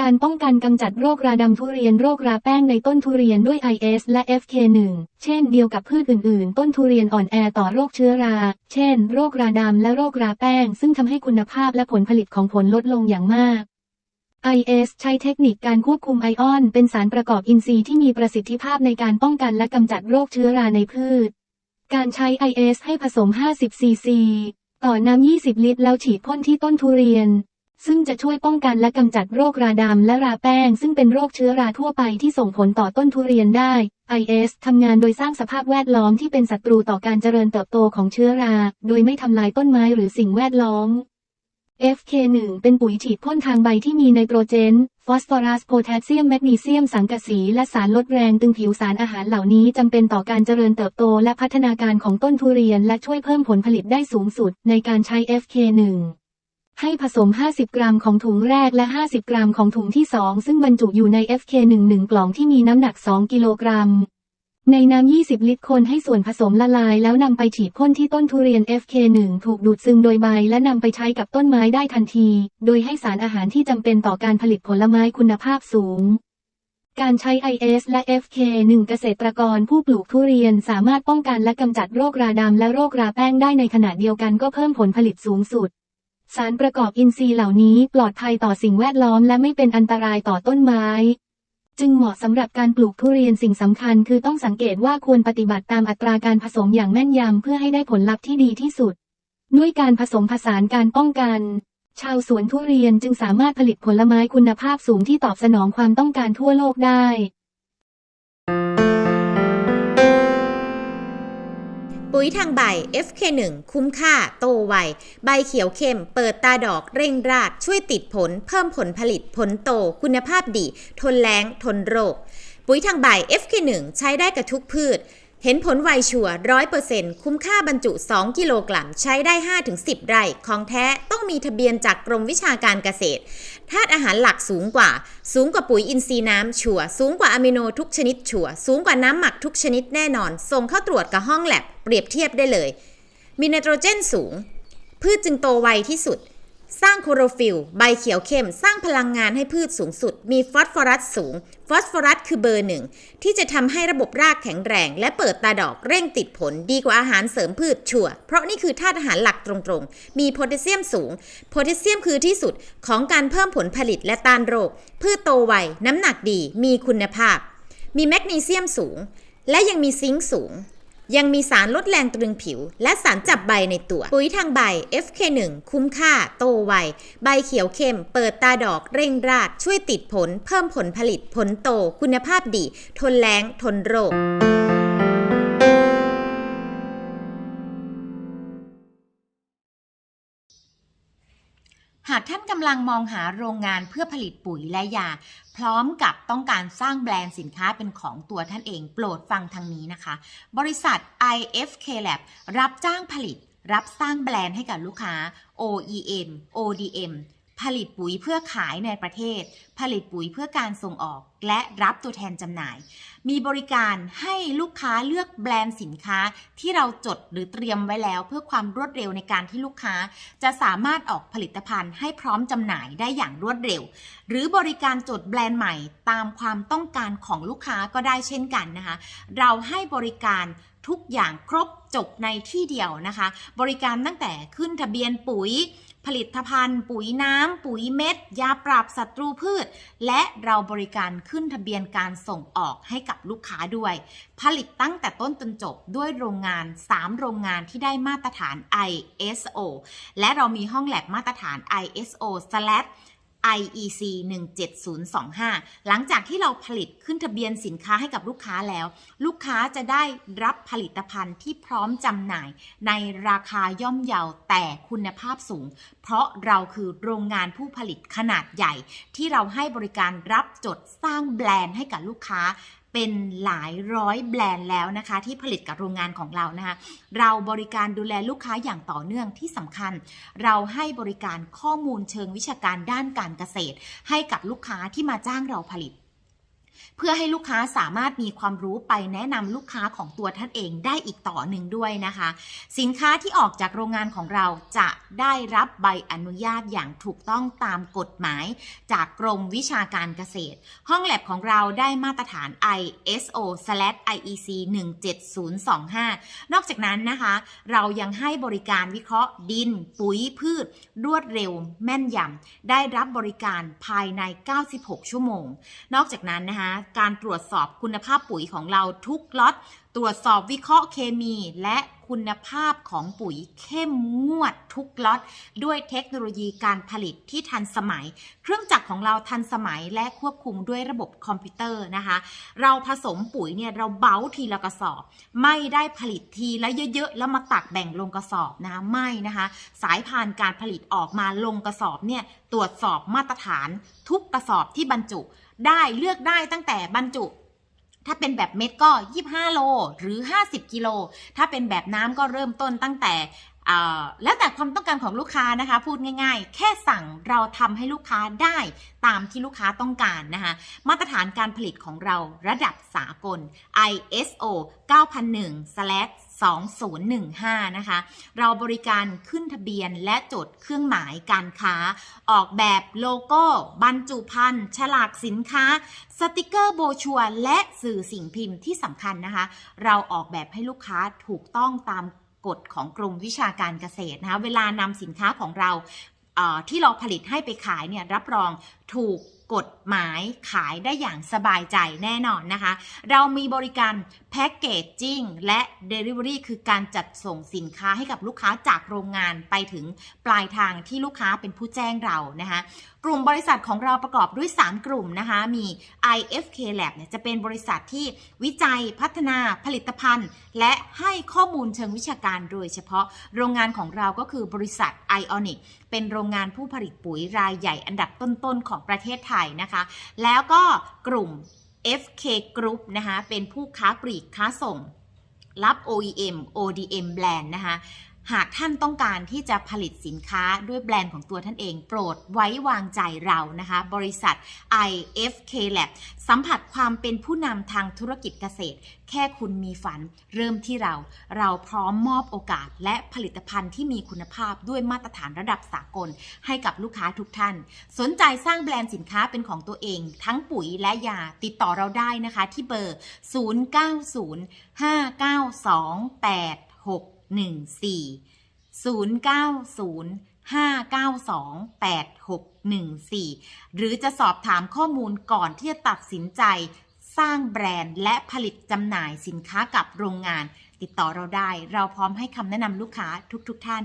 การป้องกันกำจัดโรคราดำทุเรียนโรคราแป้งในต้นทุเรียนด้วย IS และ FK1 เช่นเดียวกับพืชอื่นๆ ต้นทุเรียนอ่อนแอต่อโรคเชื้อรา เช่น โรคราดำและโรคราแป้ง ซึ่งทำให้คุณภาพและผลผลิตของผลลดลงอย่างมาก IS ใช้เทคนิคการควบคุมไอออน เป็นสารประกอบอินทรีย์ที่มีประสิทธิภาพในการป้องกันและกำจัดโรคเชื้อราในพืช การใช้ IS ให้ผสม 50 ซีซี ต่อน้ำ 20 ลิตร แล้วฉีดพ่นที่ต้นทุเรียน ซึ่งจะช่วยป้องกันและกำจัดโรคราดำและราแป้ง ซึ่งเป็นโรคเชื้อราทั่วไปที่ส่งผลต่อต้นทุเรียนได้ IS ทำงานโดยสร้างสภาพแวดล้อมที่เป็นศัตรูต่อการเจริญเติบโตของเชื้อรา โดยไม่ทำลายต้นไม้หรือสิ่งแวดล้อม FK1 เป็นปุ๋ยฉีดพ่นทางใบที่มีไนโตรเจน ฟอสฟอรัส โพแทสเซียม แมกนีเซียม สังกะสี และสารลดแรงตึงผิวสารอาหารเหล่านี้จำเป็นต่อการเจริญเติบโตและพัฒนาการของต้นทุเรียน และช่วยเพิ่มผลผลิตได้สูงสุดในการใช้ FK1 ให้ผสม 50 กรัมของถุงแรกและ 50 กรัมของถุงที่ 2 ซึ่งบรรจุอยู่ใน FK1 1 กล่องที่มีน้ำหนัก 2 กิโลกรัม ในน้ำ 20 ลิตรคนให้ส่วนผสมละลายแล้วนำไปฉีดพ่นที่ต้นทุเรียน FK1 ถูกดูดซึมโดยใบและนำไปใช้กับต้นไม้ได้ทันที โดยให้สารอาหารที่จำเป็นต่อการผลิตผลไม้คุณภาพสูงการใช้ IS และ FK1 เกษตรกรผู้ปลูกทุเรียนสามารถป้องกันและกำจัดโรคราดำและโรคราแป้งได้ในขณะเดียวกันก็เพิ่มผลผลิตสูงสุด สารประกอบอินทรีย์เหล่านี้ปลอดภัยต่อสิ่งแวดล้อมและไม่เป็นอันตรายต่อต้นไม้ จึงเหมาะสำหรับการปลูกทุเรียนสิ่งสำคัญคือต้องสังเกตว่าควรปฏิบัติตามอัตราการผสมอย่างแม่นยำเพื่อให้ได้ผลลัพธ์ที่ดีที่สุด ด้วยการผสมผสานการป้องกัน ชาวสวนทุเรียนจึงสามารถผลิตผลไม้คุณภาพสูงที่ตอบสนองความต้องการทั่วโลกได้ ปุ๋ยทางใบ FK1 คุ้มค่า โตไว ใบเขียวเข้ม เปิดตาดอกเร่งราดช่วยติดผล เพิ่มผลผลิตผลโต คุณภาพดี ทนแรงทนโรค ปุ๋ยทางใบ FK1 ใช้ได้กับทุกพืช เห็นผลไวชัวร้อยเปอร์เซ็นต์คุ้มค่าบรรจุ 2 กิโลกรัม ใช้ได้ 5-10 ไร่ ของแท้ต้องมีทะเบียนจากกรมวิชาการเกษตรธาตุอาหารหลักสูงกว่า สูงกว่าปุ๋ยอินทรีย์น้ำชัวสูงกว่าอะมิโนทุกชนิดชัวสูงกว่าน้ำหมักทุกชนิดแน่นอน ส่งเข้าตรวจกับห้องแลบเปรียบเทียบได้เลย มีไนโตรเจนสูง พืชจึงโตไวที่สุด สร้างโคลอโรฟิลใบเขียวเข้ม สร้างพลังงานให้พืชสูงสุด มีฟอสฟอรัสสูง ฟอสฟอรัสคือเบอร์หนึ่ง ที่จะทำให้ระบบรากแข็งแรง และเปิดตาดอกเร่งติดผลดีกว่าอาหารเสริมพืชชัวเพราะนี่คือธาตุอาหารหลักตรงๆ มีโพแทสเซียมสูง โพแทสเซียมคือที่สุดของการเพิ่มผลผลิตและต้านโรค พืชโตไว น้ำหนักดี มีคุณภาพ มีแมกนีเซียมสูง และยังมีซิงค์สูง ยังมีสารลดแรงตรึงผิว และสารจับใบในตัว ปุ๋ยทางใบ FK1 คุ้มค่า โตไว ใบเขียวเข้ม เปิดตาดอกเร่งราด ช่วยติดผล เพิ่มผลผลิตผลโต คุณภาพดี ทนแรงทนโรค หากท่านกำลังมองหาโรงงานเพื่อผลิตปุ๋ยและยา พร้อมกับต้องการสร้างแบรนด์สินค้าเป็นของตัวท่านเองโปรดฟังทางนี้นะคะ บริษัท IFK Lab รับจ้างผลิต รับสร้างแบรนด์ให้กับลูกค้า OEM ODM ผลิตปุ๋ยเพื่อขายในประเทศ ผลิตปุ๋ยเพื่อการส่งออก และรับตัวแทนจำหน่าย มีบริการให้ลูกค้าเลือกแบรนด์สินค้าที่เราจดหรือเตรียมไว้แล้ว เพื่อความรวดเร็วในการที่ลูกค้า จะสามารถออกผลิตภัณฑ์ให้พร้อมจำหน่ายได้อย่างรวดเร็ว หรือบริการจดแบรนด์ใหม่ตามความต้องการของลูกค้าก็ได้เช่นกันนะคะ เราให้บริการทุกอย่างครบจบในที่เดียวนะคะ บริการตั้งแต่ขึ้นทะเบียนปุ๋ย ผลิตภัณฑ์ ปุ๋ยน้ำ ปุ๋ยเม็ด ยาปราบศัตรูพืช และเราบริการขึ้นทะเบียนการส่งออกให้กับลูกค้าด้วย ผลิตตั้งแต่ต้นจนจบด้วยโรงงาน 3 โรงงานที่ได้มาตรฐาน ISO และเรามีห้องแลบมาตรฐาน ISO IEC 17025 หลังจากที่เราผลิตขึ้นทะเบียนสินค้าให้กับลูกค้าแล้ว ลูกค้าจะได้รับผลิตภัณฑ์ที่พร้อมจำหน่าย ในราคาย่อมเยาแต่คุณภาพสูง เพราะเราคือโรงงานผู้ผลิตขนาดใหญ่ ที่เราให้บริการรับจดสร้างแบรนด์ให้กับลูกค้า เป็นหลายร้อยแบรนด์แล้วนะคะ ที่ผลิตกับโรงงานของเรานะคะ เราบริการดูแลลูกค้าอย่างต่อเนื่องที่สำคัญ เราให้บริการข้อมูลเชิงวิชาการด้านการเกษตร ให้กับลูกค้าที่มาจ้างเราผลิต เพื่อให้ลูกค้าสามารถมีความรู้ไปแนะนำลูกค้าของตัวท่านเองได้อีกต่อหนึ่งด้วยนะคะ สินค้าที่ออกจากโรงงานของเราจะได้รับใบอนุญาตอย่างถูกต้องตามกฎหมาย จากกรมวิชาการเกษตร ห้องแลบของเราได้มาตรฐาน ISO/IEC 17025 นอกจากนั้นนะคะ เรายังให้บริการวิเคราะห์ดิน ปุ๋ยพืช รวดเร็ว แม่นยำได้รับบริการภายใน 96 ชั่วโมง นอกจากนั้นนะคะการตรวจสอบคุณภาพปุ๋ยของเราทุกล็อต ตรวจสอบวิเคราะห์เคมีและ คุณภาพของปุ๋ยเข้มงวดทุกล็อต ด้วยเทคโนโลยีการผลิตที่ทันสมัย เครื่องจักรของเราทันสมัยและควบคุมด้วยระบบคอมพิวเตอร์นะคะ เราผสมปุ๋ยเนี่ยเราเบ้าทีละกระสอบ ไม่ได้ผลิตทีละเยอะๆ แล้วมาตักแบ่งลงกระสอบนะคะไม่นะคะ สายพานการผลิตออกมาลงกระสอบเนี่ยตรวจสอบมาตรฐาน ทุกกระสอบที่บรรจุ ได้เลือกได้ตั้งแต่บรรจุ ถ้าเป็นแบบเม็ดก็ 25 โล หรือ 50 กิโล ถ้าเป็นแบบน้ำก็เริ่มต้นตั้งแต่ แล้วแต่ความต้องการของลูกค้านะคะ พูดง่าย ๆ แค่สั่งเราทำให้ลูกค้าได้ตามที่ลูกค้าต้องการนะคะมาตรฐานการผลิตของเราระดับสากล ISO 9001/2015 นะคะ เราบริการขึ้นทะเบียนและจดเครื่องหมายการค้า ออกแบบโลโก้ บรรจุภัณฑ์ฉลากสินค้า สติกเกอร์โบชัวและสื่อสิ่งพิมพ์ที่สำคัญนะคะ เราออกแบบให้ลูกค้าถูกต้องตาม กฎของกรมวิชาการเกษตรนะคะเวลานำสินค้าของเราที่เราผลิตให้ไปขายเนี่ยรับรองถูก กฎหมายขายได้อย่างสบายใจแน่นอนนะคะ เรามีบริการแพ็กเกจจิ้งและ Delivery คือการจัดส่งสินค้าให้กับลูกค้าจากโรงงานไปถึงปลายทางที่ลูกค้าเป็นผู้แจ้งเรานะคะกลุ่มบริษัทของเราประกอบด้วย 3 กลุ่มนะคะ มี IFK Lab เนี่ยจะเป็นบริษัทที่วิจัยพัฒนาผลิตภัณฑ์ และให้ข้อมูลเชิงวิชาการโดยเฉพาะโรงงานของเราก็คือบริษัท Ionic เป็นโรงงานผู้ผลิตปุ๋ยรายใหญ่อันดับต้นๆของประเทศไทยนะคะ แล้วก็กลุ่ม FK Group นะคะ เป็นผู้ค้าปลีกค้าส่ง รับ OEM ODM แบรนด์นะคะ หากท่านต้องการที่จะผลิตสินค้าด้วยแบรนด์ของตัวท่านเอง โปรดไว้วางใจเรานะคะ บริษัท IFK Lab สัมผัสความเป็นผู้นำทางธุรกิจเกษตร แค่คุณมีฝันเริ่มที่เรา เราพร้อมมอบโอกาส และผลิตภัณฑ์ที่มีคุณภาพด้วยมาตรฐานระดับสากล ให้กับลูกค้าทุกท่าน สนใจสร้างแบรนด์สินค้าเป็นของตัวเอง ทั้งปุ๋ยและยาติดต่อเราได้นะคะที่เบอร์ 0905928614 0905928614หรือจะสอบถามข้อมูลก่อนที่จะตัดสินใจ สร้างแบรนด์และผลิตจำหน่ายสินค้ากับโรงงาน ติดต่อเราได้ เราพร้อมให้คำแนะนำลูกค้าทุกๆทท่าน